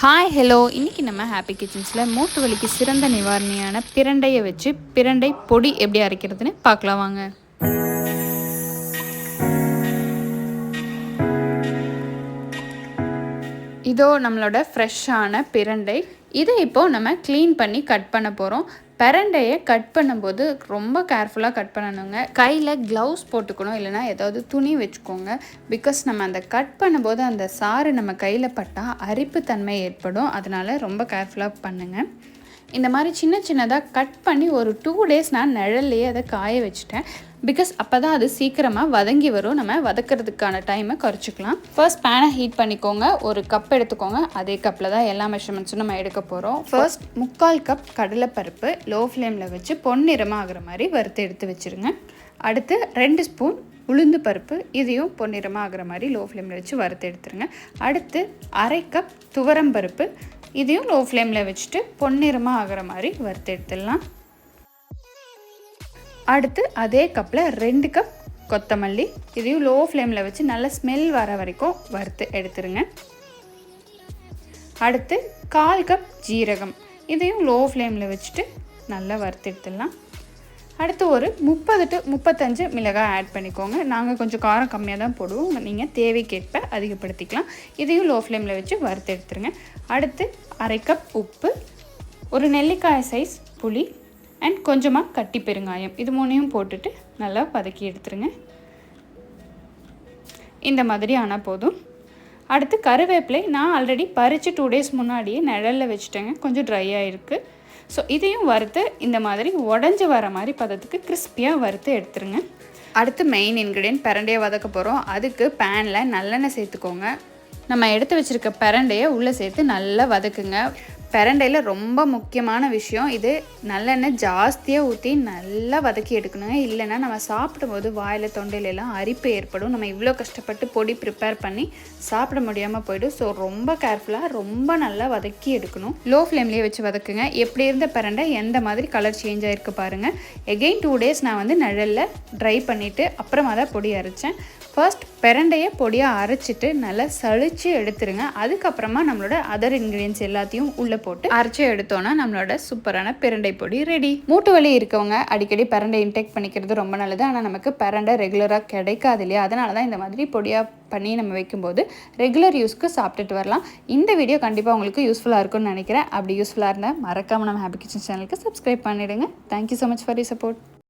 Hi hello இன்றைக்கி நம்ம happy கிச்சன்ஸில் மூட்டு வலிக்கு சிறந்த நிவாரணியான பிரண்டையை வச்சு பிரண்டை பொடி எப்படி அரைக்கிறதுன்னு பார்க்கலாம் வாங்க. இதோ நம்மளோட ஃப்ரெஷ்ஷான பிரண்டை. இதை இப்போது நம்ம க்ளீன் பண்ணி கட் பண்ண போகிறோம் பெரண்டையை கட் பண்ணும்போது ரொம்ப கேர்ஃபுல்லாக கட் பண்ணணுங்க. கையில் க்ளவுஸ் போட்டுக்கணும் இல்லைனா ஏதாவது துணி வச்சுக்கோங்க. பிகாஸ் நம்ம அந்த கட் பண்ணும்போது அந்த சாறு நம்ம கையில் பட்டால் அரிப்பு தன்மை ஏற்படும். அதனால் ரொம்ப கேர்ஃபுல்லாக பண்ணுங்கள் இந்த மாதிரி சின்ன சின்னதாக கட் பண்ணி ஒரு டூ டேஸ் நான் நிழல்லையே அதை காய வச்சுட்டேன். பிகாஸ் அப்போ தான் அது சீக்கிரமாக வதங்கி வரும். நம்ம வதக்கிறதுக்கான டைமை குறைச்சிக்கலாம். ஃபர்ஸ்ட் பேனை ஹீட் பண்ணிக்கோங்க. ஒரு கப் எடுத்துக்கோங்க. அதே கப்பில் தான் எல்லா மெஷர்மெண்ட்ஸும் நம்ம எடுக்க போகிறோம் ஃபர்ஸ்ட் முக்கால் கப் கடலைப்பருப்பு லோ ஃப்ளேமில் வச்சு பொன்னிறமாக ஆகிற மாதிரி வறுத்து எடுத்து வச்சுருங்க. அடுத்து ரெண்டு ஸ்பூன் உளுந்து பருப்பு. இதையும் பொன்னிறமாக ஆகிற மாதிரி லோ ஃப்ளேமில் வச்சு வறுத்து எடுத்துருங்க. அடுத்து அரை கப் துவரம் பருப்பு. இதையும் லோ ஃப்ளேமில் வச்சுட்டு பொன்னிறமாக ஆகிற மாதிரி வறுத்து எடுத்துடலாம். அடுத்து அதே கப்பில் ரெண்டு கப் கொத்தமல்லி. இதையும் லோ ஃப்ளேமில் வச்சு நல்லா ஸ்மெல் வர வரைக்கும் வறுத்து எடுத்துருங்க. அடுத்து கால் கப் ஜீரகம். இதையும் லோ ஃப்ளேமில் வச்சுட்டு நல்லா வறுத்து எடுத்துடலாம். அடுத்து ஒரு முப்பது டு முப்பத்தஞ்சு மிளகாய் ஆட் பண்ணிக்கோங்க. நாங்கள் கொஞ்சம் காரம் கம்மியாக தான் போடுவோம். நீங்கள் தேவைக்கேற்ப அதிகப்படுத்திக்கலாம். இதையும் லோ ஃப்ளேமில் வச்சு வறுத்து எடுத்துருங்க. அடுத்து அரை கப் உப்பு ஒரு நெல்லிக்காய் சைஸ் புளி அண்ட் கொஞ்சமாக கட்டி பெருங்காயம். இது மூணையும் போட்டுட்டு நல்லா வதக்கி எடுத்துருங்க. இந்த மாதிரி ஆனால் போதும். அடுத்து கருவேப்பிலை நான் ஆல்ரெடி பறித்து டூ டேஸ் முன்னாடியே நிழலில் வச்சுட்டேங்க. கொஞ்சம் ட்ரை ஆகிருக்கு ஸோ இதையும் வறுத்து இந்த மாதிரி உடஞ்சி வர மாதிரி பதத்துக்கு கிறிஸ்பியாக வறுத்து எடுத்துருங்க. அடுத்து மெயின் இன்க்ரீடியன்ட் பிரண்டையை வதக்க போகிறோம் அதுக்கு பேனில் நல்லெண்ணெய் சேர்த்துக்கோங்க. நம்ம எடுத்து வச்சுருக்க பிரண்டையை உள்ளே சேர்த்து நல்லா வதக்குங்க. பிரண்டையில் ரொம்ப முக்கியமான விஷயம் இது நல்லெண்ணெய் ஜாஸ்தியாக ஊற்றி நல்லா வதக்கி எடுக்கணுங்க. இல்லைன்னா நம்ம சாப்பிடும்போது வாயில் தொண்டையிலலாம் அரிப்பு ஏற்படும். நம்ம இவ்வளோ கஷ்டப்பட்டு பொடி ப்ரிப்பேர் பண்ணி சாப்பிட முடியாமல் போயிடும். ஸோ ரொம்ப கேர்ஃபுல்லாக ரொம்ப நல்லா வதக்கி எடுக்கணும். லோ ஃப்ளேம்லேயே வச்சு வதக்குங்க. எப்படி இருந்த பிரண்டை எந்த மாதிரி கலர் சேஞ்ச் ஆகிருக்கு பாருங்கள் எகெயின் டூ டேஸ் நான் வந்து நிழலில் ட்ரை பண்ணிவிட்டு அப்புறமா தான் பொடி அரைச்சேன். ஃபர்ஸ்ட் பிரண்டையை பொடியாக அரைச்சிட்டு நல்லா சளிச்சு எடுத்துருங்க. அதுக்கப்புறமா நம்மளோட அதர் இன்க்ரீடியன்ஸ் எல்லாத்தையும் உள்ளே போட்டு அரைச்சி எடுத்தோன்னா நம்மளோட சூப்பரான பிரண்டை பொடி ரெடி மூட்டு வலி இருக்கவங்க அடிக்கடி பிரண்டை இன்டேக் பண்ணிக்கிறது ரொம்ப நல்லது. ஆனால் நமக்கு பிரண்டை ரெகுலராக கிடைக்காது இல்லையா? அதனால தான் இந்த மாதிரி பொடியாக பண்ணி நம்ம வைக்கும்போது ரெகுலர் யூஸ்க்கு சாப்பிட்டுட்டு வரலாம். இந்த வீடியோ கண்டிப்பாக உங்களுக்கு யூஸ்ஃபுல்லாக இருக்கும்னு நினைக்கிறேன். அப்படி யூஸ்ஃபுல்லாக இருந்தால் மறக்காமல் நம்ம ஹாப்பி கிச்சன் சேனலுக்கு சப்ஸ்கிரைப் பண்ணிவிடுங்க thank you so much for you support